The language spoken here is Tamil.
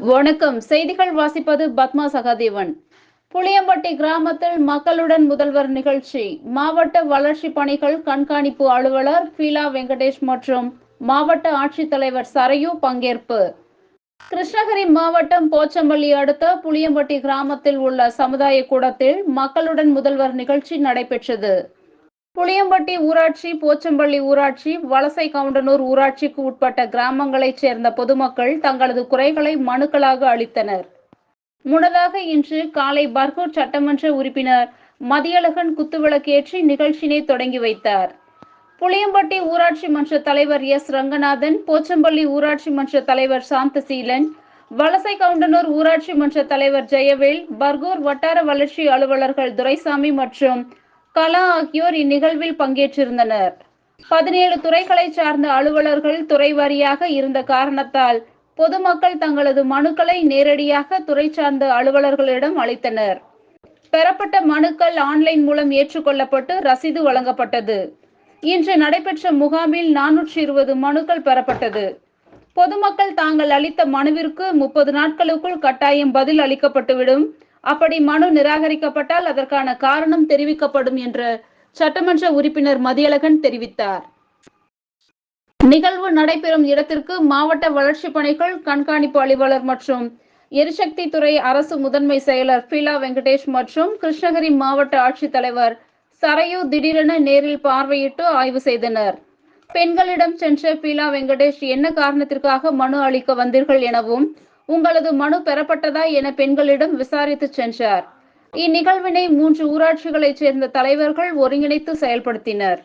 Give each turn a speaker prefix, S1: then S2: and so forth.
S1: வணக்கம். செய்திகள் வாசிப்பது பத்மா சகாதேவன். புளியம்பட்டி கிராமத்தில் மக்களுடன் முதல்வர் நிகழ்ச்சி. மாவட்ட வளர்ச்சி பணிகள் கண்காணிப்பு அலுவலர் பீலா வெங்கடேஷ் மற்றும் மாவட்ட ஆட்சித்தலைவர் சரையு பங்கேற்பு. கிருஷ்ணகிரி மாவட்டம் போச்சம்பள்ளி அடுத்த புளியம்பட்டி கிராமத்தில் உள்ள சமுதாய கூடத்தில் மக்களுடன் முதல்வர் நிகழ்ச்சி நடைபெற்றது. புளியம்பட்டி ஊராட்சி போச்சம்பள்ளி ஊராட்சி வலசை கவுண்டனூர் ஊராட்சிக்கு உட்பட்ட கிராமங்களைச் சேர்ந்த பொதுமக்கள் தங்களது குறைகளை மனுக்களாக அளித்தனர். முன்னதாக இன்று காலை பர்கூர் சட்டமன்ற உறுப்பினர் மதியழகன் குத்துவிளக்கேற்றி நிகழ்ச்சியினை தொடங்கி வைத்தார். புளியம்பட்டி ஊராட்சி மன்ற தலைவர் எஸ். ரங்கநாதன் போச்சம்பள்ளி ஊராட்சி மன்ற தலைவர் சாந்தசீலன் வலசை கவுண்டனூர் ஊராட்சி மன்ற தலைவர் ஜெயவேல் பர்கூர் வட்டார வளர்ச்சி அலுவலர்கள் துரைசாமி மற்றும் கலா ஆகியோர் இந்நிகழ்வில் பங்கேற்றிருந்தனர். பதினேழு துறைகளை சார்ந்த அலுவலர்கள் துறை வாரியாக இருந்த காரணத்தால் பொதுமக்கள் தங்களது மனுக்களை நேரடியாக துறை சார்ந்த அலுவலர்களிடம் அளித்தனர். பெறப்பட்ட மனுக்கள் ஆன்லைன் மூலம் ஏற்றுக்கொள்ளப்பட்டு ரசீது வழங்கப்பட்டது. இன்று நடைபெற்ற முகாமில் நானூற்றி இருபது மனுக்கள் பெறப்பட்டது. பொதுமக்கள் தாங்கள் அளித்த மனுவிற்கு முப்பது நாட்களுக்குள் கட்டாயம் பதில் அளிக்கப்பட்டுவிடும். அப்படி மனு நிராகரிக்கப்பட்டால் அதற்கான காரணம் தெரிவிக்கப்படும் என்று சட்டமன்ற உறுப்பினர் மதியழகன் தெரிவித்தார். நிகழ்வு நடைபெறும் இடத்திற்கு மாவட்ட வளர்ச்சி பணிகள் கண்காணிப்பு அலுவலர் மற்றும் எரிசக்தி துறை அரசு முதன்மை செயலர் பீலா வெங்கடேஷ் மற்றும் கிருஷ்ணகிரி மாவட்ட ஆட்சித்தலைவர் சரையு திடீரென நேரில் பார்வையிட்டு ஆய்வு செய்தனர். பெண்களிடம் சென்ற பீலா வெங்கடேஷ் என்ன காரணத்திற்காக மனு அளிக்க வந்தீர்கள்? எனவும் உங்களது மனு பெறப்பட்டதா என பெண்களிடம் விசாரித்து சென்றார். இந்நிகழ்வினை மூன்று ஊராட்சிகளைச் சேர்ந்த தலைவர்கள் ஒருங்கிணைத்து செயல்படுத்தினர்.